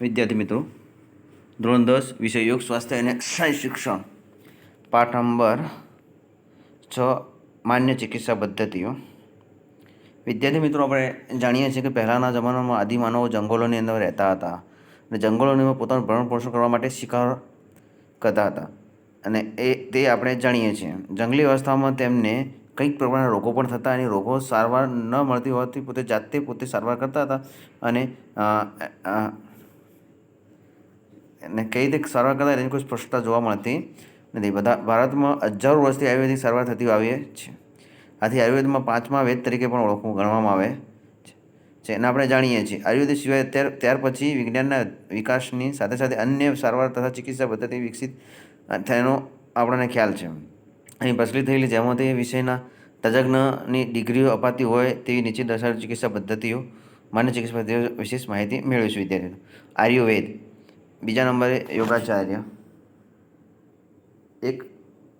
વિદ્યાર્થી મિત્રો, ધોરણ દસ, વિષય યોગ, સ્વાસ્થ્ય અને સાય શિક્ષણ, પાઠ નંબર છ, માન્ય ચિકિત્સા પદ્ધતિઓ. વિદ્યાર્થી મિત્રો, આપણે જાણીએ છીએ કે પહેલાંના જમાનામાં આદિમાનવો જંગલોની અંદર રહેતા હતા અને જંગલોની પોતાનું ભરણ પોષણ કરવા માટે શિકાર કરતા હતા. અને એ તે આપણે જાણીએ છીએ. જંગલી અવસ્થામાં તેમને કંઈક પ્રકારના રોગો પણ થતા અને રોગો સારવાર ન મળતી હોવાથી પોતે જાતે પોતે સારવાર કરતા હતા અને અને કઈ રીતે સારવાર કરતા એની કોઈ સ્પષ્ટતા જોવા મળતી નથી. બધા ભારતમાં હજારો વર્ષથી આયુર્વેદિક સારવાર થતી આવી છે આથી આયુર્વેદમાં પાંચમા વેદ તરીકે પણ ઓળખવું ગણવામાં આવે છે. એને આપણે જાણીએ છીએ. આયુર્વેદ સિવાય ત્યાર ત્યાર પછી વિજ્ઞાનના વિકાસની સાથે સાથે અન્ય સારવાર તથા ચિકિત્સા પદ્ધતિ વિકસિત થયાનો આપણને ખ્યાલ છે. અહીં પ્રચલિત થયેલી જેમાં તે વિષયના તજજ્ઞની ડિગ્રીઓ અપાતી હોય તેવી નીચે દર્શાવેલી ચિકિત્સા પદ્ધતિઓ, માન્ય ચિકિત્સા પદ્ધતિઓ વિશેષ માહિતી મેળવીશું વિદ્યાર્થીઓ. આયુર્વેદ બીજા નંબરે યોગાચાર્ય. એક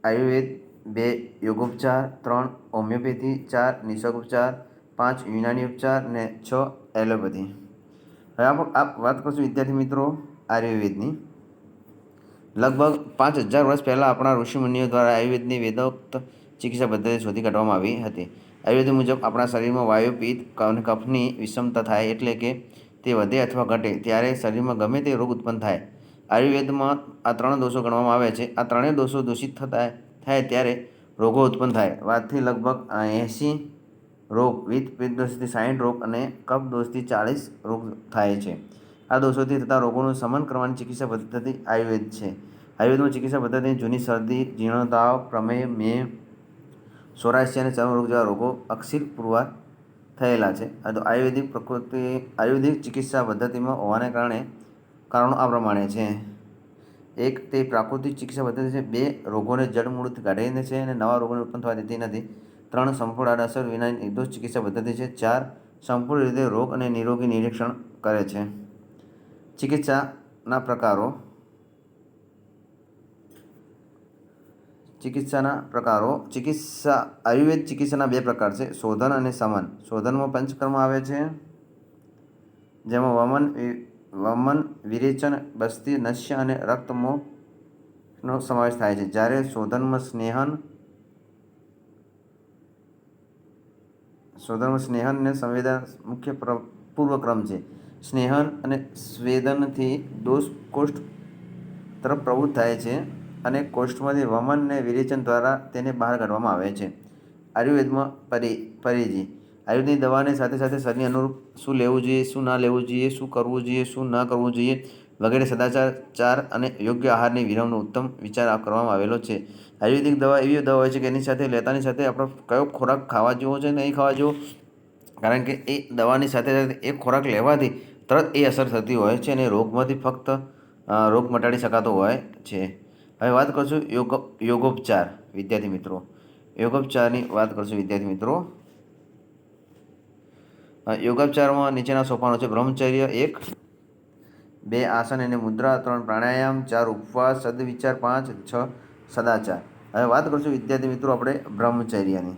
આયુર્વેદ, બે યોગોપચાર, ત્રણ હોમિયોપેથી, ચાર નિસર્ગ ઉપચાર પાંચ યુનાની ઉપચાર ને છ એલોપેથી. હવે આપ વાત કરશું વિદ્યાર્થી મિત્રો આયુર્વેદની. લગભગ પાંચ હજાર વર્ષ પહેલાં આપણા ઋષિમુનિઓ દ્વારા આયુર્વેદની વેદોક્ત ચિકિત્સા પદ્ધતિ શોધી કાઢવામાં આવી હતી. આયુર્વેદ મુજબ આપણા શરીરમાં વાયુ પિત્ત કફની વિષમતા થાય એટલે કે તે વધે અથવા ઘટે ત્યારે શરીરમાં ગમે તે રોગ ઉત્પન્ન થાય. આયુર્વેદમાં આ ત્રણ દોષો ગણવામાં આવે છે. આ ત્રણેય દોષો દૂષિત થતા થાય ત્યારે રોગો ઉત્પન્ન થાય. વાતથી લગભગ એંસી રોગ વિથ પિત્ત દોષથી સાઠ રોગ અને કફ દોષથી ચાળીસ રોગ થાય છે. આ દોષોથી થતા રોગોનું શમન કરવાની ચિકિત્સા પદ્ધતિ આયુર્વેદ છે. આયુર્વેદમાં ચિકિત્સા પદ્ધતિ જૂની શરદી જીર્ણ તાવ, પ્રમેય મેહ સોરાશિયા અને ચર્મરોગ જેવા રોગો અક્ષીર પુરવાર થયેલા છે. તો આયુર્વેદિક પ્રકૃતિ, આયુર્વેદિક ચિકિત્સા પદ્ધતિમાં હોવાને કારણે કારણો આ પ્રમાણે છે. એક, તે પ્રાકૃતિક ચિકિત્સા પદ્ધતિ છે. બે, રોગોને જડમૂળથી કાઢીને છે અને નવા રોગોને ઉત્પન્ન થવા દેતી નથી. ત્રણ, સંપૂર્ણ આડઅસર વિના નિર્દોષ ચિકિત્સા પદ્ધતિ છે. ચાર, સંપૂર્ણ રીતે રોગ અને નિરોગી નિરીક્ષણ કરે છે. ચિકિત્સાના પ્રકારો ચિકિત્સાના પ્રકારો. ચિકિત્સા, આયુર્વેદ ચિકિત્સાના બે પ્રકાર છે, શોધન અને સમન શોધનમાં પંચકર્મ આવે છે, જેમાં વમન વમન, વિરેચન, બસ્તી નશ્ય અને રક્તમોનો સમાવેશ થાય છે. જ્યારે શોધનમાં સ્નેહન શોધનમાં સ્નેહન અને સંવેદન મુખ્ય પૂર્વક્રમ છે. સ્નેહન અને સ્વેદનથી દોષ કોષ્ઠ તરફ પ્રવૃત્ત થાય છે. અને કોષ્ઠમાંથી વમન અને વિરેચન દ્વારા તેને બહાર કાઢવામાં આવે છે. આયુર્વેદમાં પરી, પરિજી. આયુર્વેદની દવાની સાથે સાથે શરીર અનુરૂપ શું લેવું જોઈએ, શું ના લેવું જોઈએ, શું કરવું જોઈએ, શું ન કરવું જોઈએ વગેરે સદાચાર, ચાર અને યોગ્ય આહારની વિરમનો ઉત્તમ વિચાર કરવામાં આવેલો છે. આયુર્વેદિક દવા એવી દવા હોય છે કે એની સાથે, લેતાની સાથે આપણો કયો ખોરાક ખાવા જેવો છે, નહીં ખાવા જેવો. કારણ કે એ દવાની સાથે સાથે એ ખોરાક લેવાથી તરત એ અસર થતી હોય છે અને રોગમાંથી ફક્ત રોગ મટાડી શકાતો હોય છે. હવે વાત કરશું યોગ યોગોપચાર. વિદ્યાર્થી મિત્રો, યોગોપચારની વાત કરશું વિદ્યાર્થી મિત્રો. યોગોપચારમાં નીચેના સોપાનો છે, બ્રહ્મચર્ય એક, બે આસન અને મુદ્રા, ત્રણ પ્રાણાયામ, ચાર ઉપવાસ, સદવિચાર, પાંચ, છ સદાચાર. હવે વાત કરશું વિદ્યાર્થી મિત્રો આપણે બ્રહ્મચર્યની.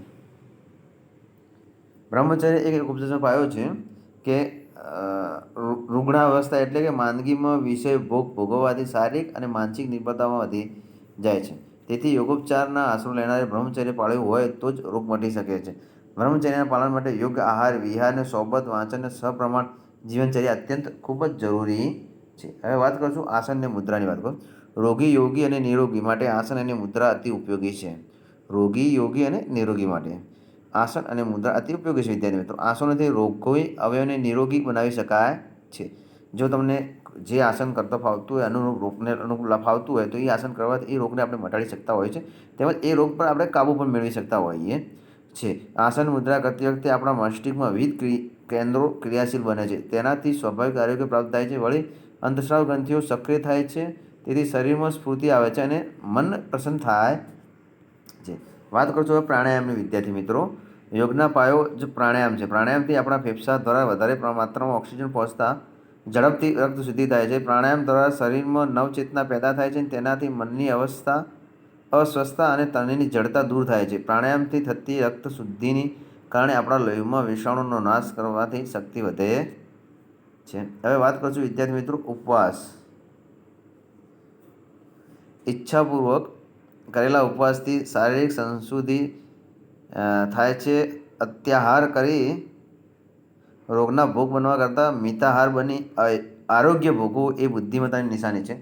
બ્રહ્મચર્ય એક ઉપદેશનો પાયો છે કે રૂગ્ણાવસ્થા એટલે કે માંદગીમાં વિષય ભોગ ભોગવવાથી શારીરિક અને માનસિક નિર્બળતામાં વધી જાય છે. તેથી યોગોપચારના આશરો લેનારે બ્રહ્મચર્ય પાળ્યું હોય તો જ રોગ મટી શકે છે. બ્રહ્મચર્યના પાલન માટે યોગ્ય આહાર, વિહાર અને સોબત, વાંચન સપ્રમાણ જીવનચર્યા અત્યંત ખૂબ જ જરૂરી છે. હવે વાત કરશું આસન અને મુદ્રાની વાત કરું. રોગી, યોગી અને નિરોગી માટે આસન અને મુદ્રા અતિ ઉપયોગી છે. રોગી, યોગી અને નિરોગી માટે. આસન અને મુદ્રા અતિ ઉપયોગી છે, વિદ્યાર્થી મિત્રો. આસનોથી રોગોઈ અવયવને નિરોગી બનાવી શકાય છે. જો તમને જે આસન કરતા ફાવતું હોય, અનુરૂપ રોગને અનુકૂળ ફાવતું હોય, તો એ આસન કરવાથી એ રોગને આપણે મટાડી શકતા હોય છે. તેમજ એ રોગ પર આપણે કાબૂ પણ મેળવી શકતા હોઈએ છે. આસન મુદ્રા કરતી વખતે આપણા મસ્તિષ્કમાં વિવિધ કેન્દ્રો ક્રિયાશીલ બને છે. તેનાથી સ્વાભાવિક આરોગ્ય પ્રાપ્ત થાય છે. વળી અંતસ્રાવ ગ્રંથિઓ સક્રિય થાય છે. તેથી શરીરમાં સ્ફૂર્તિ આવે છે અને મન પ્રસન્ન થાય છે. વાત કરું છું પ્રાણાયામની, વિદ્યાર્થી મિત્રો. યોગના પાયો જ પ્રાણાયામ છે. પ્રાણાયામથી આપણા ફેફસા દ્વારા વધારે માત્રામાં ઓક્સિજન પહોંચતા ઝડપથી રક્ત શુદ્ધિ થાય છે. પ્રાણાયામ દ્વારા શરીરમાં નવચેતના પેદા થાય છે તેનાથી મનની અવસ્થા અસ્વસ્થતા અને તણીની જડતા દૂર થાય છે. પ્રાણાયામથી થતી રક્ત શુદ્ધિની કારણે આપણા લોહીમાં વિષાણુનો નાશ કરવાથી શક્તિ વધે છે. હવે વાત કરશું વિદ્યાર્થી મિત્રો ઉપવાસ. ઈચ્છાપૂર્વક કરેલા ઉપવાસથી શારીરિક સંશુદ્ધિ થાય છે. અત્યાહાર કરી રોગના ભોગ બનવા કરતાં મિતાહાર બની આરોગ્ય ભોગવું એ બુદ્ધિમત્તાની નિશાની છે.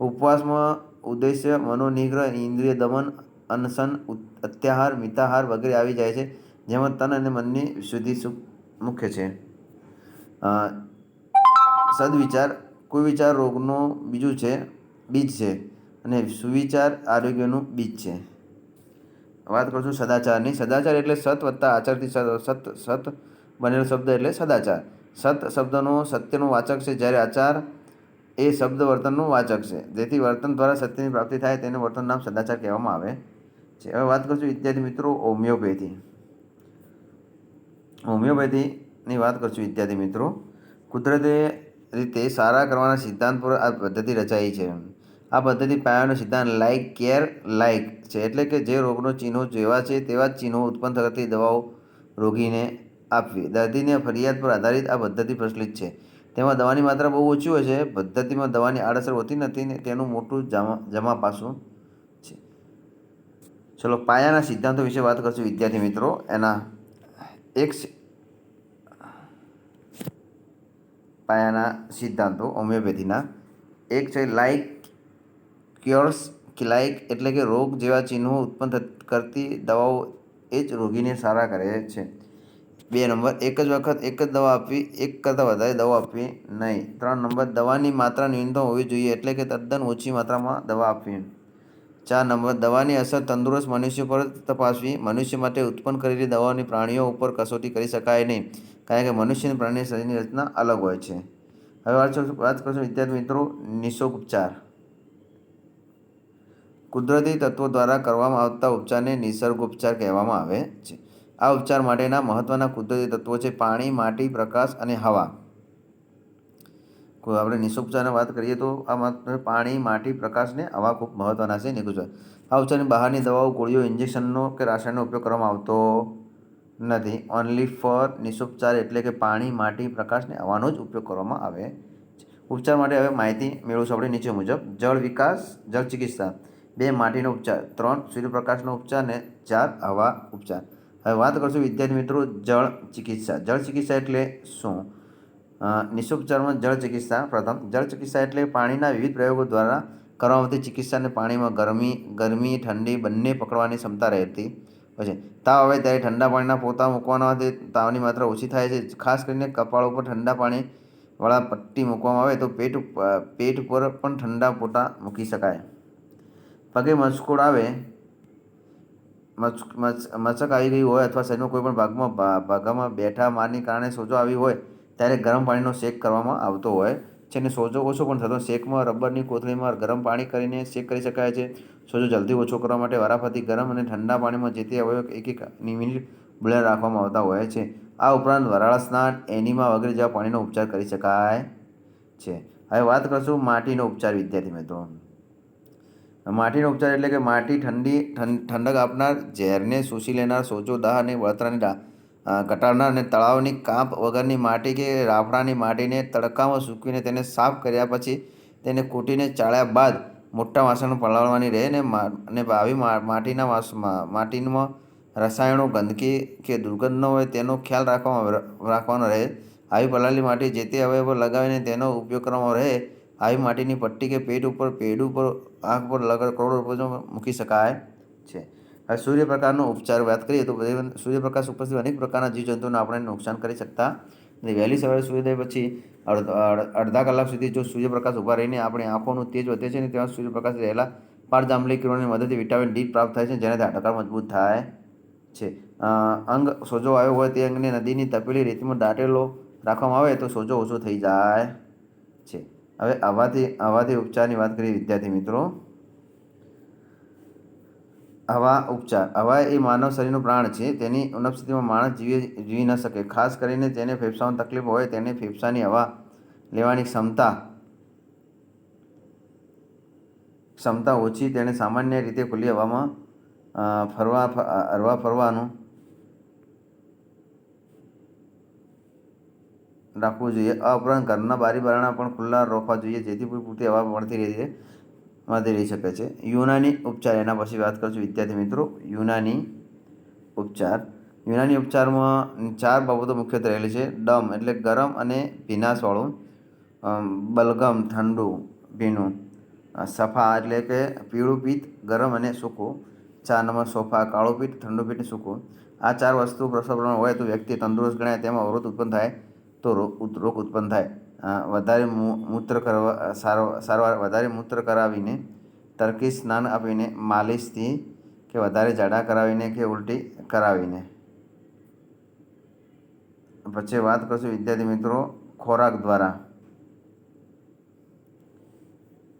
ઉપવાસમાં ઉદ્દેશ્ય મનોનિગ્રહ, ઇન્દ્રિય દમન, અનશન અત્યાહાર, મિતાહાર વગેરે આવી જાય છે, જેમાં તન અને મનની શુદ્ધિ સુખ મુખ્ય છે. સદવિચાર કોઈ વિચાર રોગનો બીજું છે, બીજ છે, અને સુવિચાર આરોગ્યનું બીજ છે. વાત કરું છું સદાચારની. સદાચાર એટલે સત વત્તા આચારથી સત સત બનેલો શબ્દ એટલે સદાચાર. સત શબ્દનો સત્યનું વાચક છે જ્યારે આચાર એ શબ્દ વર્તનનું વાચક છે. જેથી વર્તન દ્વારા સત્યની પ્રાપ્તિ થાય તેને વર્તન નામ સદાચાર કહેવામાં આવે છે. હવે વાત કરશું વિદ્યાર્થી મિત્રો હોમિયોપેથી. હોમિયોપેથીની વાત કરશું વિદ્યાર્થી મિત્રો. કુદરતી રીતે સારા કરવાના સિદ્ધાંત પર આ પદ્ધતિ રચાઈ છે. આ પદ્ધતિ પાયાનો સિદ્ધાંત લાઇક કેર લાઇક છે. એટલે કે જે રોગનો ચિહ્નો જેવા છે તેવા જ ચિહ્નો ઉત્પન્ન થતી દવાઓ રોગીને આપવી. દર્દીને ફરિયાદ પર આધારિત આ પદ્ધતિ પ્રચલિત છે. તેમાં દવાની માત્રા બહુ ઓછી હોય છે. પદ્ધતિમાં દવાની આડઅસર હોતી નથી ને તેનું મોટું જમા જમા પાસું છે. ચલો, પાયાના સિદ્ધાંતો વિશે વાત કરશું વિદ્યાર્થી મિત્રો. એના એક પાયાના સિદ્ધાંતો, હોમિયોપેથીના. એક છે લાઇક ક્યોર્સ કિલાઇક એટલે કે રોગ જેવા ચિહ્નો ઉત્પન્ન કરતી દવાઓ એ જ રોગીને સારા કરે છે. બે નંબર, એક જ વખત એક જ દવા આપવી, એક કરતાં વધારે દવા આપવી નહીં. ત્રણ નંબર, દવાની માત્રા ન્યૂનતમ હોવી જોઈએ એટલે કે તદ્દન ઓછી માત્રામાં દવા આપવી. ચાર નંબર, દવાની અસર તંદુરસ્ત મનુષ્ય પર તપાસવી. મનુષ્ય માટે ઉત્પન્ન કરેલી દવાઓની પ્રાણીઓ ઉપર કસોટી કરી શકાય નહીં, કારણ કે મનુષ્ય અને પ્રાણી શરીરની રચના અલગ હોય છે. હવે વાત કરશું વિદ્યાર્થી મિત્રો નિશોક ઉપચાર કુદરતી તત્વો દ્વારા કરવામાં આવતા ઉપચારને નિસર્ગોપચાર કહેવામાં આવે છે. આ ઉપચાર માટેના મહત્ત્વના કુદરતી તત્વો છે પાણી, માટી, પ્રકાશ અને હવા. આપણે નિઃશોપચારની વાત કરીએ તો આ પાણી, માટી, પ્રકાશ ને હવા ખૂબ મહત્ત્વના છે નિકુચાર આ ઉપચારની બહારની દવાઓ, ગોળીઓ, ઇન્જેક્શનનો કે રાસાયણનો ઉપયોગ કરવામાં આવતો નથી. ઓનલી ફોર નિઃશોપચાર એટલે કે પાણી, માટી પ્રકાશને હવાનો જ ઉપયોગ કરવામાં આવે ઉપચાર માટે હવે માહિતી મેળવશું આપણે નીચે મુજબ. જળ વિકાસ, જળ ચિકિત્સા. બે માટીનો ઉપચાર, ત્રણ સૂર્યપ્રકાશનો ઉપચાર અને ચાર હવા ઉપચાર. હવે વાત કરશું વિદ્યાર્થી મિત્રો જળ ચિકિત્સા. જળ ચિકિત્સા એટલે શું? નિઃશુપચારમાં જળ ચિકિત્સા પ્રથમ. જળ ચિકિત્સા એટલે પાણીના વિવિધ પ્રયોગો દ્વારા કરવામાં આવતી ચિકિત્સાને પાણીમાં ગરમી ગરમી, ઠંડી બંને પકડવાની ક્ષમતા રહેતી પછી તાવ આવે ત્યારે ઠંડા પાણીના પોતા મૂકવાના તાવની માત્રા ઓછી થાય છે. ખાસ કરીને કપાળ ઉપર ઠંડા પાણીવાળા પટ્ટી મૂકવામાં આવે તો પેટ પેટ પર પણ ઠંડા પોતા મૂકી શકાય. પગે મચકોડ આવે મચ મચ મચક આવી ગઈ હોય અથવા શરીરના કોઈપણ ભાગમાં ભાગમાં બેઠા મારની કારણે સોજો આવી હોય, ત્યારે ગરમ પાણીનો શેક કરવામાં આવતો હોય છે અને સોજો ઓછો પણ થતો શેકમાં રબરની કોથળીમાં ગરમ પાણી કરીને શેક કરી શકાય છે. સોજો જલ્દી ઓછો કરવા માટે વારાફરતી ગરમ અને ઠંડા પાણીમાં જે તે અવયવ એક એક મિનિટ બુલેર રાખવામાં આવતા હોય છે. આ ઉપરાંત વરાળા, સ્નાન, એનિમા વગેરે જેવા પાણીનો ઉપચાર કરી શકાય છે. હવે વાત કરશું માટીનો ઉપચાર, વિદ્યાર્થી મિત્રો. માટીનો ઉપચાર એટલે કે માટી ઠંડી ઠંડક આપનાર, ઝેરને શોષી લેનાર, સોજો, દાહ અને બળતરાને ઘટાડનાર અને તળાવની કાંપ વગરની માટી કે રાફડાની માટીને તડકામાં સૂકવીને તેને સાફ કર્યા પછી તેને કૂટીને ચાળ્યા બાદ મોટા વાસણ પલાળવાની રહે ને મા- અને આવી માટીના વાસ માટીમાં રસાયણો, ગંદકી કે દુર્ગંધ ન હોય તેનો ખ્યાલ રાખવામાં રાખવાનો રહે. આવી પલાળેલી માટી જે તે અવયવ લગાવીને તેનો ઉપયોગ કરવામાં રહે. આવી માટીની પટ્ટી કે પેટ ઉપર, પેડ ઉપર આંખ પર લગડ કરોડો રૂપિયા મૂકી શકાય છે. હવે સૂર્યપ્રકાશનો ઉપચાર વાત કરીએ તો સૂર્યપ્રકાશ ઉપરથી અનેક પ્રકારના જીવજંતુઓને આપણે નુકસાન કરી શકતા નથી. વહેલી સવારે સૂર્યોદય પછી અડધ- અડ- અડધા કલાક સુધી જો સૂર્યપ્રકાશ ઊભા રહીને આપણી આંખોનું તેજ વધે છે ને ત્યાં સૂર્યપ્રકાશ રહેલા પારજાંબલી કિરણોની મદદથી વિટામિન ડી પ્રાપ્ત થાય છે જેનાથી હાડકાં મજબૂત થાય છે. અંગ સોજો આવ્યો હોય તે અંગને નદીની તપેલી રેતીમાં દાટેલો રાખવામાં આવે તો સોજો ઓછો થઈ જાય છે. હવે આવાથી આવાથી ઉપચારની વાત કરીએ વિદ્યાર્થી મિત્રો. હવા ઉપચાર હવા એ માનવ શરીરનું પ્રાણ છે, તેની ઉણપ માણસ જીવી જીવી ન શકે. ખાસ કરીને તેને ફેફસામાં તકલીફ હોય, તેને ફેફસાની હવા લેવાની ક્ષમતા ક્ષમતા ઓછી તેણે સામાન્ય રીતે ખુલ્લી હવામાં ફરવા, હરવા ફરવાનું રાખવું જોઈએ. આ ઉપરાંત ઘરના બારી બારણા પણ ખુલ્લા રાખવા જોઈએ, જેથી પૂરતી હવા મળતી રહી છે, મળતી રહી શકે છે. યુનાની ઉપચાર, એના પછી વાત કરશું વિદ્યાર્થી મિત્રો. યુનાની ઉપચાર. યુનાની ઉપચારમાં ચાર બાબતો મુખ્યત્વે રહેલી છે. ડમ એટલે ગરમ અને ભીનાશવાળું બલગમ, ઠંડુ, ભીનું. સફા એટલે કે પીળું પિત્ત, ગરમ અને સૂકું. ચાર નંબર સોફા, કાળું પીઠ ઠંડુ પીઠ સૂકું. આ ચાર વસ્તુ પ્રસરણ હોય તો વ્યક્તિ તંદુરસ્ત ગણાય, તેમાં અવરોધ ઉત્પન્ન થાય. તો રોગ રોગ ઉત્પન્ન થાય. વધારે મૂત્ર કરવા સારવાર, વધારે મૂત્ર કરાવીને તરકી સ્નાન આપીને, માલિશથી કે વધારે જાડા કરાવીને કે ઉલટી કરાવીને. પછી વાત કરશું વિદ્યાર્થી મિત્રો ખોરાક દ્વારા.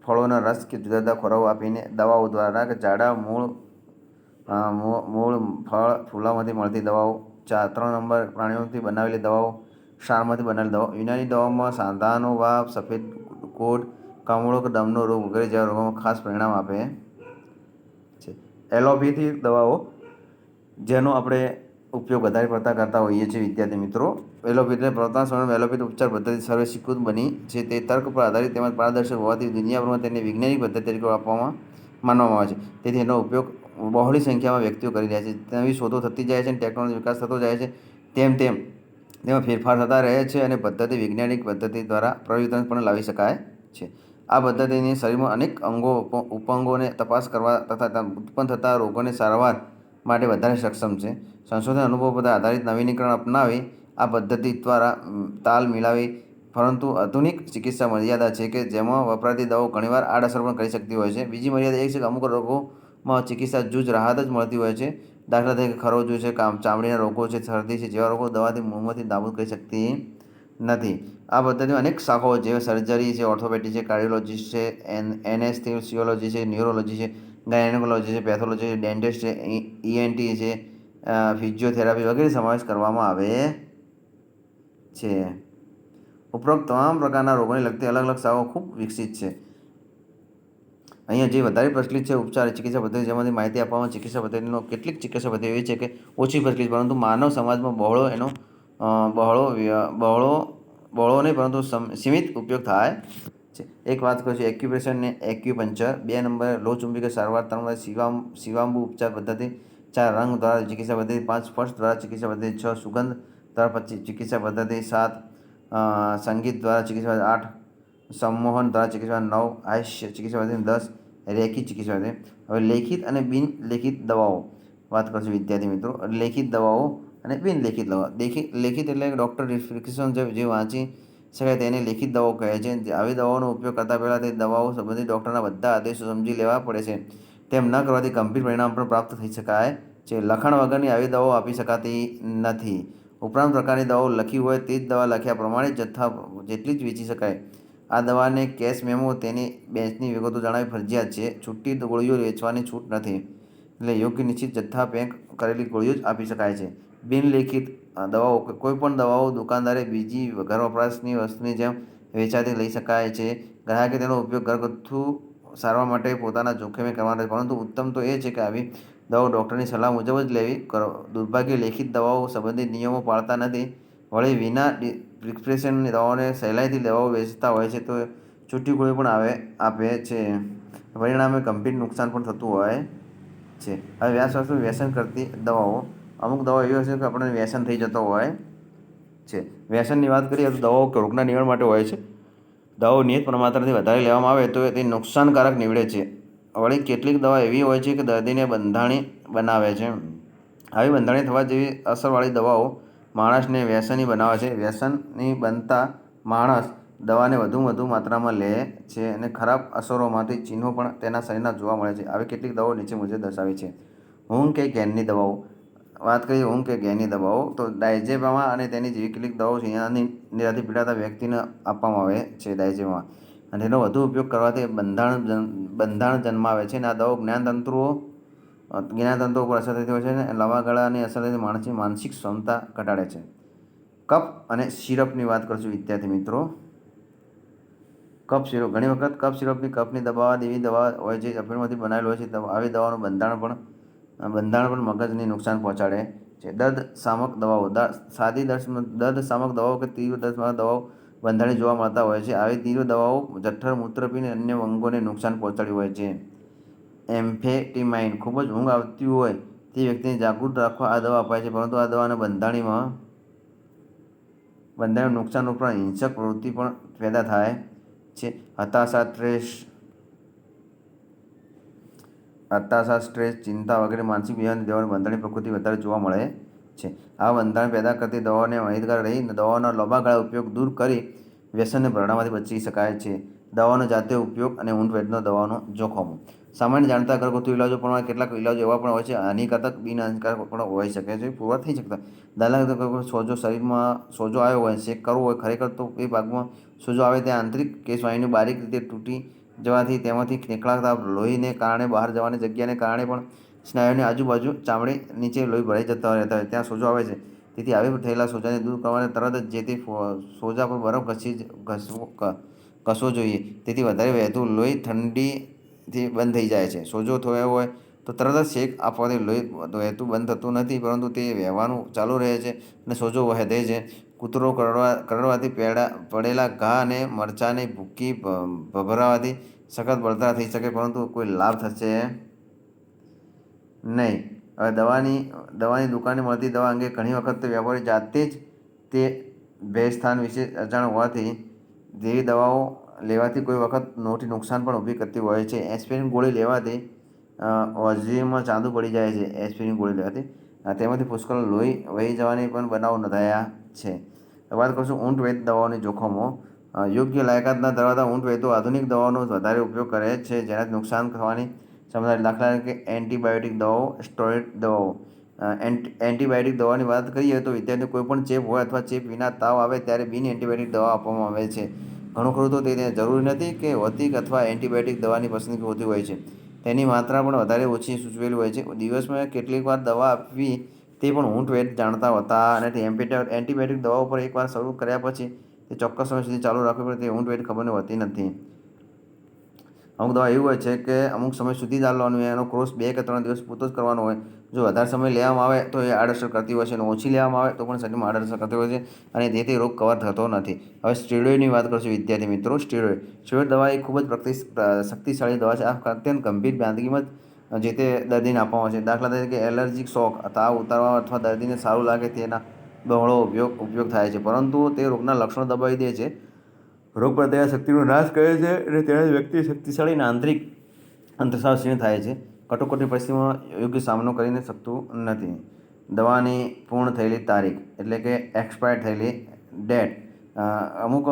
ફળોના રસ કે જુદા જુદા ખોરાકો આપીને, દવાઓ દ્વારા કે જાડા મૂળ મૂળ, ફળ, ફૂલામાંથી મળતી દવાઓ ચાર ત્રણ નંબર પ્રાણીઓથી બનાવેલી દવાઓ ક્ષારમાંથી બનેલ દવાઓ યુનાની દવાઓમાં સાંધાનો વાપ, સફેદ કોટ, કમળો કે દમનો રોગ વગેરે જેવા રોગોમાં ખાસ પરિણામ આપે છે. એલોપેથી દવાઓ જેનો આપણે ઉપયોગ વધારે પડતા કરતા હોઈએ છીએ વિદ્યાર્થી મિત્રો. એલોપેથી પ્રવર્તન સમયમાં એલોપેથી ઉપચાર પદ્ધતિ સર્વે સ્વીકૃત બની છે. તે તર્ક પર આધારિત તેમજ પારદર્શક હોવાથી દુનિયાભરમાં તેને વૈજ્ઞાનિક પદ્ધતિ તરીકે આપવામાં, માનવામાં આવે છે. તેથી એનો ઉપયોગ બહોળી સંખ્યામાં વ્યક્તિઓ કરી રહ્યા છે. નવી શોધો થતી જાય છે ટેકનોલોજી વિકાસ થતો જાય છે. તેમ તેમ તેમાં ફેરફાર થતા રહે છે અને પદ્ધતિ વૈજ્ઞાનિક પદ્ધતિ દ્વારા પરિવર્તન પણ લાવી શકાય છે. આ પદ્ધતિની શરીરમાં અનેક અંગો, ઉપ- ઉપઅંગોને તપાસ કરવા તથા ઉત્પન્ન થતા રોગોની સારવાર માટે વધારે સક્ષમ છે. સંશોધન અનુભવ પર આધારિત નવીનીકરણ અપનાવી આ પદ્ધતિ દ્વારા તાલ મિલાવી, પરંતુ આધુનિક ચિકિત્સા મર્યાદા છે કે જેમાં વપરાતી દવાઓ ઘણીવાર આડઅસર પણ કરી શકતી હોય છે. બીજી મર્યાદા એ છે કે અમુક રોગોમાં ચિકિત્સા જૂજ રાહત જ મળતી હોય છે. દાખલા તરીકે ખરોજુ છે ચામડીના રોગો છે, શરદી છે, જેવા રોગો દવાથી મૂળમાંથી નાબૂદ કરી શકતી નથી. આ પદ્ધતિમાં અનેક શાખાઓ જેવી સર્જરી છે ઓર્થોપેટી છે, કાર્ડિયોલોજીસ્ટ છે, એન, એનેસ્થેસિયોલોજી છે, ન્યુરોલોજી છે, ગાયનેકોલોજી છે, પેથોલોજી છે, ડેન્ટિસ્ટ છે ઈએનટી છે ફિઝિયોથેરાપી વગેરે સમાવેશ કરવામાં આવે છે. ઉપરોક્ત તમામ પ્રકારના રોગોને લગતી અલગ અલગ શાખાઓ ખૂબ વિકસિત છે. અહીંયા જે વધારે પ્રચલિત છે ઉપચાર, ચિકિત્સા પદ્ધતિ, જેમાંથી માહિતી આપવામાં ચિકિત્સા પદ્ધતિનો કેટલીક ચિકિત્સા પદ્ધતિ એવી છે કે ઓછી પ્રચલિત, પરંતુ માનવ સમાજમાં બહોળો એનો બહોળો બહોળો બહોળો નહીં, પરંતુ સમ- સીમિત ઉપયોગ થાય છે. એક વાત કરું છું, એક્યુપ્રેશર ને એક્યુપંચર. બે નંબર લોહચુંબકીય સારવાર, ત્રણ નંબર, શિવામ, શિવાંબુ ઉપચાર પદ્ધતિ. ચાર, રંગ દ્વારા ચિકિત્સા પદ્ધતિ. પાંચ, સ્પર્શ દ્વારા ચિકિત્સા પદ્ધતિ. છ, સુગંધ દ્વારા પછી ચિકિત્સા પદ્ધતિ. સાત સંગીત દ્વારા ચિકિત્સા આઠ સંમોહન દ્વારા ચિકિત્સા નવ, આયુષ્ય ચિકિત્સા પદ્ધતિ દસ રેખી ચિકિત્સા પદ્ધતિ હવે લેખિત અને બિન લેખિત દવાઓ. વાત કરશું વિદ્યાર્થી મિત્રો. લેખિત દવાઓ અને બિન લેખિત દવા દેખી, લેખિત એટલે ડૉક્ટર પ્રિસ્ક્રિપ્શન જે વાંચી શકાય તેને લેખિત દવાઓ કહે છે. આવી દવાઓનો ઉપયોગ કરતા પહેલાં તે દવાઓ સંબંધિત ડૉક્ટરના બધા આદેશો સમજી લેવા પડે છે. તેમ ન કરવાથી ગંભીર પરિણામ પણ પ્રાપ્ત થઈ શકાય છે. લખાણ વગરની આવી દવાઓ આપી શકાતી નથી. ઉપરાંત પ્રકારની દવાઓ લખી હોય તે જ દવા લખ્યા પ્રમાણે જથ્થા જેટલી જ વેચી શકાય. આ દવાને કેશ મેમો તેની બેંચની વિગતો જણાવી ફરજિયાત છે. છૂટી ગોળીઓ વેચવાની છૂટ નથી. એટલે યોગ્ય નિશ્ચિત જથ્થા પેક કરેલી ગોળીઓ જ આપી શકાય છે. બિનલેખિત દવાઓ કોઈ પણ દવાઓ દુકાનદારે બીજી ઘર વપરાશની વસ્તુની જેમ વેચાતી લઈ શકાય છે. ગ્રાહકે તેનો ઉપયોગ ઘરગથ્થુ સારવાર માટે પોતાના જોખમે કરવાનો પરંતુ ઉત્તમ તો એ છે કે આવી દવાઓ ડૉક્ટરની સલાહ મુજબ જ લેવી કરો. દુર્ભાગ્ય લેખિત દવાઓ સંબંધિત નિયમો પાળતા નથી. વળી વિના પ્રિસ્ક્રિપ્શનની દવાઓને સહેલાઈથી દવાઓ વેચતા હોય છે, તો છૂટી ગોળી પણ આવે, આપે છે. પરિણામે ગંભીર નુકસાન પણ થતું હોય છે. હવે વ્યાસવાસનું વ્યસન કરતી દવાઓ. અમુક દવાઓ એવી હોય છે કે આપણને વ્યસન થઈ જતો હોય છે. વ્યસનની વાત કરીએ તો દવાઓ રોગના નિવારણ માટે હોય છે. દવાઓ નિયત માત્રાથી વધારે લેવામાં આવે તો તે નુકસાનકારક નીવડે છે. વળી કેટલીક દવા એવી હોય છે કે દર્દીને બંધાણી બનાવે છે. આવી બંધાણી થવા જેવી અસરવાળી દવાઓ માણસને વ્યસની બનાવે છે. વ્યસની બનતા માણસ દવાને વધુ વધુ માત્રામાં લે છે અને ખરાબ અસરોમાંથી ચિહ્નો પણ તેના શરીરના જોવા મળે છે. આવી કેટલીક દવાઓ નીચે મુજબ દર્શાવી છે. ઊંઘ કે ઘેનની દવાઓ? વાત કરીએ ઊંઘ કે ઘેનની દવાઓ, તો ડાયજેબામાં અને તેની જેવી કેટલીક દવાઓ છે એનાની નિરાથી પીડાતા વ્યક્તિને આપવામાં આવે છે ડાયજેબામાં અને એનો વધુ ઉપયોગ કરવાથી બંધારણ બંધારણ જન્માવે છે અને આ દવાઓ જ્ઞાનતંતુઓ અ, ઉપર પર અસર થતી હોય છે અને લાંબા ગાળાની અસર થતી માણસની માનસિક ક્ષમતા ઘટાડે છે. કપ અને સિરપની વાત કરશું વિદ્યાર્થી મિત્રો. Cough syrup. ઘણી વખત કફ સિરપની કફની દવા એવી દવા હોય છે અફીણમાંથી બનાવેલ હોય છે આવી દવાનું બંધારણ પણ બંધારણ પણ મગજને નુકસાન પહોંચાડે છે. દર્દ શામક દવાઓ સાદી દર્દ શામક દવાઓ કે તીવ્ર દર્દ દવાઓ બંધારણી જોવા મળતા હોય છે. આવી તીવ્ર દવાઓ જઠ્ઠર મૂત્ર પીને અન્ય અંગોને નુકસાન પહોંચાડ્યું હોય છે. એમ્ફેટિમાઇન ખૂબ જ ઊંઘ આવતી હોય તે વ્યક્તિને જાગૃત રાખવા આ દવા અપાય છે, પરંતુ આ દવાને બંધાણીમાં બંધારણ નુકસાન ઉપરાંત હિંસક પ્રવૃત્તિ પણ પેદા થાય છે. હતાશા સ્ટ્રેસ હતાશા સ્ટ્રેસ ચિંતા વગેરે માનસિક વિહારની દવાની બંધાણી પ્રકૃતિ વધારે જોવા મળે છે. આ બંધારણ પેદા કરતી દવાઓને માહિતગાર રહી દવાઓના લાંબા ગાળા ઉપયોગ દૂર કરી વ્યસનને ભરણામાંથી બચી શકાય છે. દવાઓનો જાતે ઉપયોગ અને ઊંટ વેદનો દવાનો જોખમો. સામાન્ય જાણતા ઘરગથ્થુ ઇલાજો પણ કેટલાક ઇલાજો એવા પણ હોય છે, હાનિકારક બિન હાનિકારક પણ હોઈ શકે છે, પૂરા થઈ શકતા. દાખલા સોજો શરીરમાં સોજો આવ્યો હોય ચેક કરવો હોય, ખરેખર તો એ ભાગમાં સોજો આવે ત્યાં આંતરિક કે સ્વાયનું બારીક રીતે તૂટી જવાથી તેમાંથી નીકળાતા લોહીને કારણે બહાર જવાની જગ્યાને કારણે પણ સ્નાયુની આજુબાજુ ચામડી નીચે લોહી ભરાઈ જતા રહેતા હોય, ત્યાં સોજો આવે છે. તેથી આવી થયેલા સોજાને દૂર કરવાને તરત જ જે તે સોજા પર બરફ ઘસી ઘસવો ક- ઘસવો જોઈએ. તેથી વધારે વહેતું લોહી ઠંડીથી બંધ થઈ જાય છે. સોજો થયો હોય તો તરત જ શેક આપવાથી લોહી વહેતું બંધ થતું નથી, પરંતુ તે વહેવાનું ચાલુ રહે છે અને સોજો વધે છે. કૂતરો કરડવા, કરડવાથી પેડા, પડેલા ઘા અને મરચાંની ભૂકી ભભરાવાથી સખત બળતરા થઈ શકે, પરંતુ કોઈ લાભ થશે નહીં. હવે દવાની દવાની દુકાને મળતી દવા અંગે ઘણી વખત વેપારી જાતે જ તે ભેજસ્થાન વિશે અજાણ હોવાથી જેવી દવાઓ લેવાથી કોઈ વખત મોટી નુકસાન પણ ઊભી કરતી હોય છે. એસ્પિરિન ગોળી લેવાથી ઓઝીમાં ચાંદુ પડી જાય છે એસ્પિરિન ગોળી લેવાથી. તેમાંથી પુષ્કળ લોહી વહી જવાની પણ બનાવો નોંધાયા છે. વાત કરશું ઊંટ વેદ દવાઓની જોખમો. યોગ્ય લાયકાતના ધરાવતા ઊંટ વેદો આધુનિક દવાઓનો વધારે ઉપયોગ કરે છે, જેનાથી નુકસાન થવાની સમજાય દાખલા તરીકે એન્ટીબાયોટિક દવાઓ, સ્ટોરેટ દવાઓ. એન્ટીબાયોટિક દવાની વાત કરીએ તો વિદ્યાર્થીને કોઈ પણ ચેપ હોય અથવા ચેપ વિના તાવ આવે ત્યારે બિન એન્ટીબાયોટિક દવા આપવામાં આવે છે. ઘણું ખરું તો તે જરૂરી નથી કે વતિક અથવા એન્ટીબાયોટિક દવાની પસંદગી હોતી હોય છે. તેની માત્રા પણ વધારે ઓછી સૂચવેલી હોય છે. દિવસમાં કેટલીક વાર દવા આપવી તે પણ ઊંટ વેટ જાણતા હતા નથી એમ્પિટા, એન્ટીબાયોટિક દવાઓ પર એકવાર શરૂ કર્યા પછી તે ચોક્કસ સમય સુધી ચાલુ રાખવી પડે તે ઊંટ વેટ ખબર હોતી નથી. અમુક દવા એવું હોય છે કે અમુક સમય સુધી જ લેવાનું હોય એનો કોર્સ બે કે ત્રણ દિવસ પૂરતો જ કરવાનો હોય. જો વધારે સમય લેવામાં આવે તો એ આડઅસર કરતી હોય છે અને ઓછી લેવામાં આવે તો પણ શરીરમાં આડઅસર કરતી હોય છે અને તેથી રોગ કવર થતો નથી. હવે સ્ટીરોઇડની વાત કરશું વિદ્યાર્થી મિત્રો સ્ટીરોઇડ સ્ટીરોઇડ દવા એ ખૂબ જ પ્રતિ શક્તિશાળી દવા છે. આ અત્યંત ગંભીર માંદગીમાં જે તે દર્દીને આપવામાં આવે છે. દાખલા તરીકે એલર્જીક શોખ તાવ ઉતારવા અથવા દર્દીને સારું લાગે તેના બહોળો ઉપયોગ ઉપયોગ થાય છે. પરંતુ તે રોગના લક્ષણો દબાવી દે છે. રોગ પ્રતિકાર શક્તિનો નાશ કરે છે અને તેનાથી વ્યક્તિ શક્તિશાળી અને આંતરિક અંતરસાવ થાય છે. કટોકટી પરિસ્થિતિમાં યોગ્ય સામનો કરીને શકતું નથી. દવાની પૂર્ણ થયેલી તારીખ, એટલે કે એક્સપાયર થયેલી ડેટ અમુક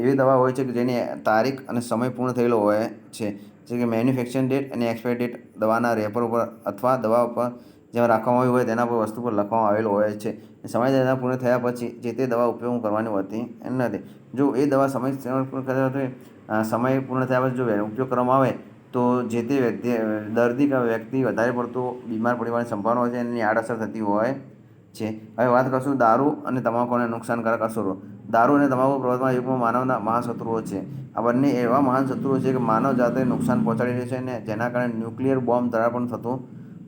એવી દવા હોય છે કે જેની તારીખ અને સમય પૂર્ણ થયેલો હોય છે. જે કે મેન્યુફેક્ચરિંગ ડેટ અને એક્સપાયર ડેટ દવાના રેપર ઉપર અથવા દવા ઉપર જેમાં રાખવામાં આવી હોય તેના પર વસ્તુ પર લખવામાં આવેલો હોય છે. સમય સમયમર્યાદા પૂર્ણ થયા પછી જે તે દવા ઉપયોગ કરવાની હોતી નથી. જો એ દવા સમય પૂર્ણ કર્યા સમય પૂર્ણ થયા પછી જો ઉપયોગ કરવામાં આવે તો જે તે વ્યક્તિ, દર્દી કે વ્યક્તિ વધારે પડતો બીમાર પડવાની સંભાવના હોય છે, એની આડઅસર થતી હોય છે. હવે વાત કરશું દારૂ અને તમાકુને નુકસાનકારક અસરો. દારૂ અને તમાકુ પ્રવર્તમાન યુગમાં માનવના મહાશત્રુઓ છે. આ બંને એવા મહાન શત્રુઓ છે કે માનવ જાતે નુકસાન પહોંચાડી રહ્યું છે અને જેના કારણે ન્યુક્લિયર બોમ્બ દ્વારા પણ થતું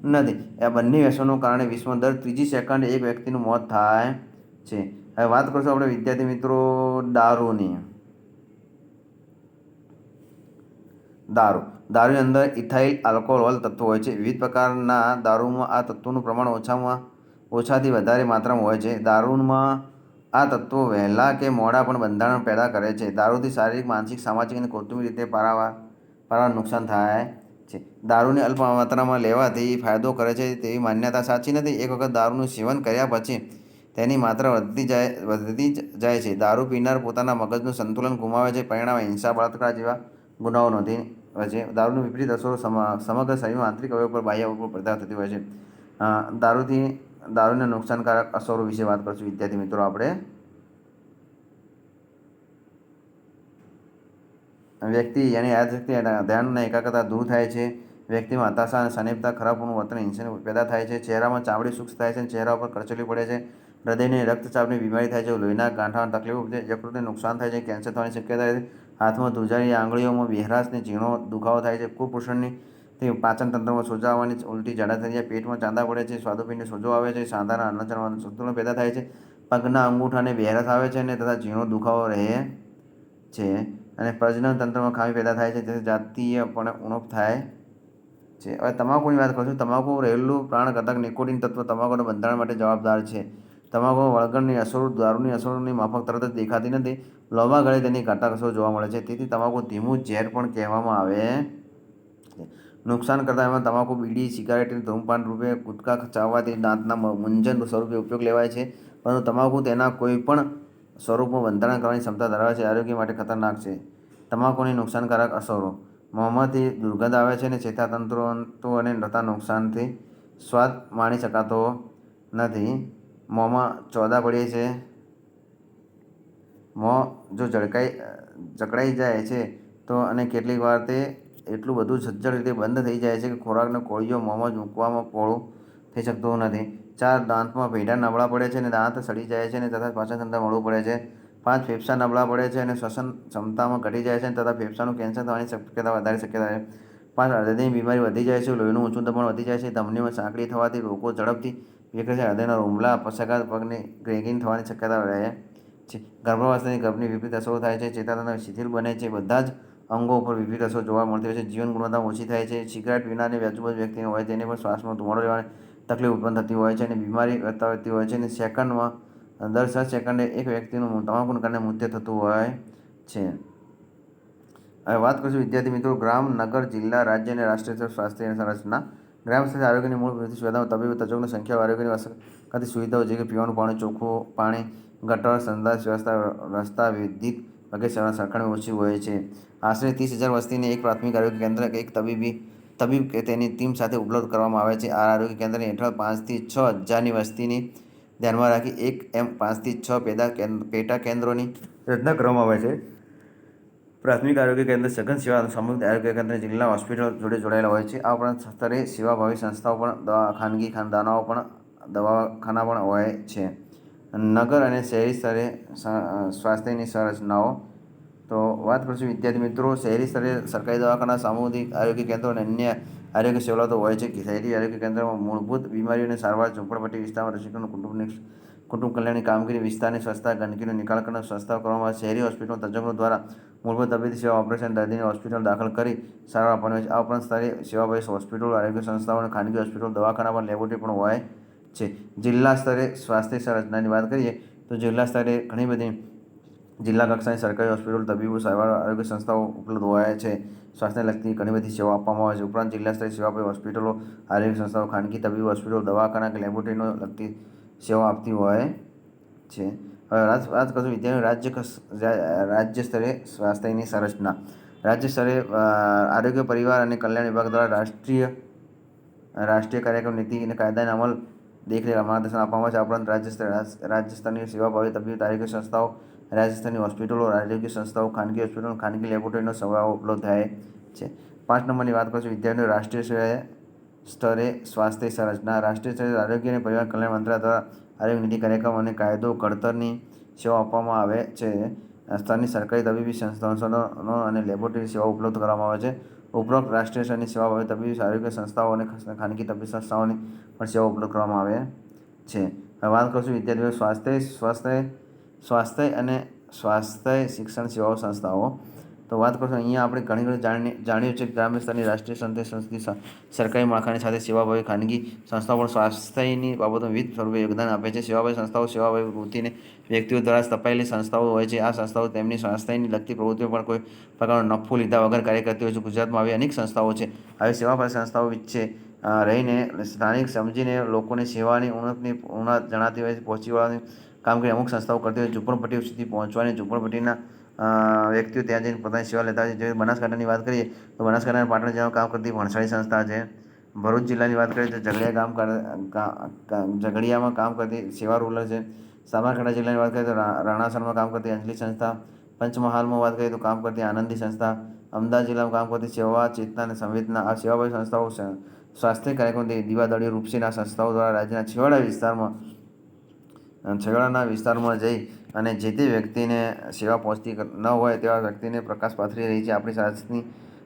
નથી. આ બંને વ્યસનોના કારણે વિશ્વમાં દર ત્રીજી સેકન્ડે એક વ્યક્તિનું મોત થાય છે. હવે વાત કરશું આપણે વિદ્યાર્થી મિત્રો દારૂની. દારૂ. દારૂની અંદર ઇથાઇલ, આલ્કોહોલ તત્વો હોય છે. વિવિધ પ્રકારના દારૂમાં આ તત્વોનું પ્રમાણ ઓછામાં ઓછાથી વધારે માત્રામાં હોય છે. દારૂમાં આ તત્વો વહેલા કે મોડા પણ બંધારણ પેદા કરે છે. દારૂથી શારીરિક, માનસિક, સામાજિક અને કૌટુંબિક રીતે પારાવા પારાવાર નુકસાન થાય છે. દારૂને અલ્પ માત્રામાં લેવાથી ફાયદો કરે છે તેવી માન્યતા સાચી નથી. એક વખત દારૂનું સેવન કર્યા પછી તેની માત્રા વધતી જાય વધતી જાય છે. દારૂ પીનાર પોતાના મગજનું સંતુલન ગુમાવે છે. પરિણામે હિંસા, બળાત્કાર જેવા ગુનાઓ નોંધી હોય છે. દારૂની વિપરીત અસરો સમ- સમગ્ર શરીરમાં આંતરિક અવયવ પર બાહ્ય અવયવ પર પેદા થતી હોય છે. દારૂથી, દારૂના નુકસાનકારક અસરો વિશે વાત કરશું. વિદ્યાર્થી મિત્રો, આપણે વ્યક્તિ એની યાદશક્તિ અને ધ્યાન એકાગ્રતા દૂર થાય છે. વ્યક્તિમાં હતાશા અને સનિપતા ખરાબનું વર્તન હિંસન પેદા થાય છે. ચહેરામાં ચામડી સૂક્ષ્મ થાય છે ચહેરા ઉપર કરચલી પડે છે. હૃદયની રક્તચાપની બીમારી થાય છે. લોહીના ગાંઠામાં તકલીફો ઉપજે યકૃતને નુકસાન થાય છે. કેન્સર થવાની શક્યતા છે. હાથમાં ધ્રુજારી આંગળીઓમાં બહેરાશ ને ઝીણો દુખાવો થાય છે. કુપોષણની તે પાચન તંત્રમાં સોજા આવવાની ઉલટી ઝાડા થઈ જાય. પેટમાં ચાંદા પડે છે સ્વાદુપિંડને સોજો આવે છે, સાંધાના અન્નચરવાનું સંતુલન પેદા થાય છે. પગના અંગૂઠાને બેરસ આવે છે અને તથા ઝીણો દુખાવો રહે છે અને પ્રજનન તંત્રમાં ખામી પેદા થાય છે. તેથી જાતીય પણ ઉણપ થાય છે. હવે તમાકુની વાત કરું છું. તમાકુ રહેલું પ્રાણઘાતક નિકોટિન તત્વ તમાકુના બંધારણ માટે જવાબદાર છે. તમાકુ, વળગણની અસરો, દારૂની અસરોની માફક તરત જ દેખાતી નથી. લોમા ગળે તેની ઘાતક અસરો જોવા મળે છે. તેથી તમાકુ ધીમું ઝેર પણ કહેવામાં આવે નુકસાન કરતા એમાં તમાકુ બીડી, સિગારેટ ધૂમપાન રૂપે ગુટકા ચાવવાથી દાંતના મુંજન સ્વરૂપે ઉપયોગ લેવાય છે. પરંતુ તમાકુ તેના કોઈ પણ સ્વરૂપમાં બંધારણ કરવાની ક્ષમતા ધરાવે છે. આરોગ્ય માટે ખતરનાક છે. તમાકુની નુકસાનકારક અસરો. મોંમાંથી દુર્ગંધ આવે છે અને ચેતાતંત્રો અને થતા નુકસાનથી સ્વાદ માણી શકાતો નથી. મોંમાં ચોદા પડીએ છે મોં જો જળકાઈ, જકડાઈ જાય છે, તો અને કેટલીક વાર તે એટલું બધું સજ્જડ રીતે બંધ થઈ જાય છે કે ખોરાકનો કોળિયો મોંમાં જ મૂકવામાં પોળું થઈ શકતું નથી. ચાર દાંતમાં ભેડા નબળા પડે છે અને દાંત સડી જાય છે અને તથા પાચન તંત્ર મળવું પડે છે. પાંચ ફેફસા નબળા પડે છે અને શ્વસન ક્ષમતામાં ઘટી જાય છે તથા ફેફસાનું કેન્સર થવાની શક્યતા વધારે શક્યતા છે. પાંચ હૃદયની બીમારી વધી જાય છે, લોહીનું ઊંચું દબાણ વધી જાય છે ધમનીમાં સાંકડી થવાથી રોગો ઝડપથી વિકસે છે. હૃદયના રૂમલા પક્ષાઘાત પગની ગ્રેગિંગ થવાની શક્યતા રહે છે. ગર્ભાવસ્થાની ગર્ભની વિપરીત અસરો થાય છે, ચેતાતંત્ર શિથિલ બને છે. બધા જ અંગો ઉપર વિપરીત અસરો જોવા મળતી હોય છે. જીવન ગુણવત્તા ઓછી થાય છે. સિગરેટ વિનાની આજુબાજુ વ્યક્તિ હોય તેને પણ શ્વાસમાં ધુમાડો લેવાની તકલીફ ઉત્પન્ન થતી હોય છે અને બીમારી વધતી હોય છે અને સેકન્ડમાં દર છ સેકન્ડે એક વ્યક્તિનું તમાકુને કારણે મૃત્યુ થતું હોય છે. હવે વાત કરીશું વિદ્યાર્થી મિત્રો ગ્રામ, નગર, જિલ્લા, રાજ્ય અને રાષ્ટ્રીય સ્વાસ્થ્ય સંરચના. ગ્રામ સ્તરે આરોગ્યની મૂળ વૃદ્ધિ સુવિધાઓ તબીબી તજજ્ઞોની સંખ્યા, આરોગ્યની અસરકારતી સુવિધાઓ જે કે પીવાનું પાણી, ચોખ્ખું પાણી, ગટર સંદાસ વ્યવસ્થા, રસ્તા, વિદ્યુત વગેરે સેવા સરખામણી ઓછી હોય છે. આશરે ત્રીસ હજાર વસ્તીને એક પ્રાથમિક આરોગ્ય કેન્દ્ર, એક તબીબી, તબીબ કે તેની ટીમ સાથે ઉપલબ્ધ કરવામાં આવે છે. આ આરોગ્ય કેન્દ્રની હેઠળ પાંચથી છ હજારની વસ્તીની ધ્યાનમાં રાખી એક એમ પાંચથી છ પેદા પેટા કેન્દ્રોની રચના કરવામાં આવે છે. પ્રાથમિક આરોગ્ય કેન્દ્ર સઘન સેવા સામૂહિક આરોગ્ય કેન્દ્ર જિલ્લા હોસ્પિટલ જોડે જોડાયેલા હોય છે. આ ઉપરાંત સ્તરે સેવાભાવી સંસ્થાઓ પણ, દવા, ખાનગી ખાનદાનાઓ પણ, દવાખાના પણ હોય છે. નગર અને શહેરી સ્તરે સ્વાસ્થ્યની સંરચનાઓ. તો વાત કરશું વિદ્યાર્થી મિત્રો, શહેરી સ્તરે સરકારી દવાખાના સામુદાયિક આરોગ્ય કેન્દ્રો અને અન્ય આરોગ્ય સેવાઓ તો હોય છે. કે શહેરી આરોગ્ય કેન્દ્રમાં મૂળભૂત બીમારીઓની સારવાર, ઝુંપડપટ્ટી વિસ્તારમાં રસીકરણ કુટુંબની કુટુંબ કલ્યાણની કામગીરી, વિસ્તારની સ્વચ્છતા, ગંદકીનો નિકાલ કરવાનો સંસ્થાઓ કરવામાં શહેરી હોસ્પિટલો તજજ્ઞો દ્વારા મૂળભૂત તબીબી સેવા ઓપરેશન દર્દીને હોસ્પિટલ દાખલ કરી સારવાર આપવાની હોય છે. આ ઉપરાંત સ્તરે સેવાભાવી હોસ્પિટલો, આરોગ્ય સંસ્થાઓ અને ખાનગી હોસ્પિટલ, દવાખાના પણ લેબોરેટરી પણ હોય છે. જિલ્લા સ્તરે સ્વાસ્થ્ય સંરચનાની વાત કરીએ તો જિલ્લા સ્તરે ઘણી બધી જિલ્લા કક્ષાની સરકારી હોસ્પિટલ, તબીબો, સારવાર, આરોગ્ય સંસ્થાઓ ઉપલબ્ધ હોય છે. સ્વાસ્થ્યને લગતી ઘણી બધી સેવા આપવામાં આવે છે. ઉપરાંત જિલ્લા સ્તરે સેવાભાવી હોસ્પિટલો, આરોગ્ય સંસ્થાઓ, ખાનગી તબીબી હોસ્પિટલો, દવાખાના કે લેબોરેટરીનો લગતી સેવા આપતી હોય છે. હવે વાત કરશું વિદ્યાર્થી રાજ્ય રાજ્ય સ્તરે સ્વાસ્થ્યની સંરચના. રાજ્ય સ્તરે આરોગ્ય, પરિવાર અને કલ્યાણ વિભાગ દ્વારા રાષ્ટ્રીય રાષ્ટ્રીય કાર્યક્રમ નીતિ અને કાયદાના અમલ દેખરેખ માર્ગદર્શન આપવામાં આવે છે. ઉપરાંત રાજ્ય સ્તરે રાજ્ય સ્તરની સેવાભાવી તબીબી આરોગ્ય સંસ્થાઓ, રાજ્ય સ્તરની હોસ્પિટલો, આરોગ્ય સંસ્થાઓ, ખાનગી હોસ્પિટલો ખાનગી લેબોરેટરીનો સેવાઓ ઉપલબ્ધ થાય છે. પાંચ નંબરની વાત કરીશું વિદ્યાર્થીઓ રાષ્ટ્રીય સ્તરે સ્વાસ્થ્ય સંરચના રાષ્ટ્રીય સ્તરે આરોગ્ય અને પરિવાર કલ્યાણ મંત્રાલય દ્વારા આરોગ્ય નીતિ કાર્યક્રમ અને કાયદો ઘડતરની સેવા આપવામાં આવે છે. સ્તરની સરકારી તબીબી સંસ્થાનો અને લેબોરેટરી સેવાઓ ઉપલબ્ધ કરવામાં આવે છે. ઉપરોક્ત રાષ્ટ્રીય સ્તરની સેવા તબીબી, આરોગ્ય સંસ્થાઓ અને ખાનગી તબીબી સંસ્થાઓની પણ સેવા ઉપલબ્ધ કરવામાં આવે છે. હવે વાત કરીશું વિદ્યાર્થીઓ સ્વાસ્થ્ય સ્વાસ્થ્ય સ્વાસ્થ્ય અને સ્વાસ્થ્ય શિક્ષણ સેવાઓ સંસ્થાઓ. તો વાત કરશું અહીંયા આપણે ઘણી ઘણી જાણી જાણ્યું છે ગ્રામ્ય સ્તરની રાષ્ટ્રીય સંસ્થા સંસ્થિત સરકારી માળખાની સાથે સેવાભાવી ખાનગી સંસ્થાઓ પણ સ્વાસ્થ્યની બાબતોમાં વિવિધ સ્વરૂપે યોગદાન આપે છે. સેવાભાવી સંસ્થાઓ સેવાભાવી વૃત્તિને વ્યક્તિઓ દ્વારા સ્થપાયેલી સંસ્થાઓ હોય છે. આ સંસ્થાઓ તેમની સ્વાસ્થ્યની લગતી પ્રવૃત્તિઓ પણ કોઈ પ્રકારનો નફો લીધા વગર કાર્ય કરતી હોય છે. ગુજરાતમાં આવી અનેક સંસ્થાઓ છે. આવી સેવાભાવી સંસ્થાઓ છે રહીને સ્થાનિક સમજીને લોકોની સેવાની ઉણપની ઉન્નત જણાતી હોય છે. પહોંચી વળવાની કામગીરી અમુક સંસ્થાઓ કરતી હોય ઝૂંપડપટ્ટીઓ સુધી પહોંચવાની, ઝૂંપડપટ્ટીના વ્યક્તિઓ ત્યાં જઈને પોતાની સેવા લેતા હોય છે. જે બનાસકાંઠાની વાત કરીએ, તો બનાસકાંઠાના પાટણ જિલ્લામાં કામ કરતી ભણસાળી સંસ્થા છે. ભરૂચ જિલ્લાની વાત કરીએ, તો ઝઘડિયા ગામ ઝઘડિયામાં કામ કરતી સેવા રૂલર છે. સાબરકાંઠા જિલ્લાની વાત કરીએ, તો રાણાસરમાં કામ કરતી અંજલિ સંસ્થા. પંચમહાલમાં વાત કરીએ, તો કામ કરતી આનંદી સંસ્થા. અમદાવાદ જિલ્લામાં કામ કરતી સેવા, ચેતના અને સંવેદના, આ સેવાભાવી સંસ્થાઓ સ્વાસ્થ્ય કાર્યક્રમ દીવાદળી રૂપસીના સંસ્થાઓ દ્વારા રાજ્યના છેવાડા વિસ્તારમાં છેવાડાના વિસ્તારમાં જઈ અને જે તે વ્યક્તિને સેવા પહોંચતી ન હોય તેવા વ્યક્તિને પ્રકાશ પાથરી રહી છે. આપણી સ્વાસ્થ્યની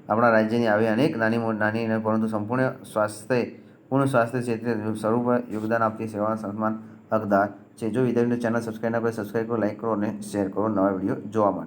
આપણા રાજ્યની આવી અનેક નાની નાની પરંતુ સંપૂર્ણ સ્વાસ્થ્ય, પૂર્ણ સ્વાસ્થ્ય ક્ષેત્રે સ્વરૂપ યોગદાન આપતી સેવા સન્માન હકદાર છે. જો વિદ્યાર્થીઓ ચેનલ સબસ્ક્રાઈબ ના કરે સબસ્ક્રાઈબ કરો લાઈક કરો અને શેર કરો. નવા વીડિયો જોવા માટે.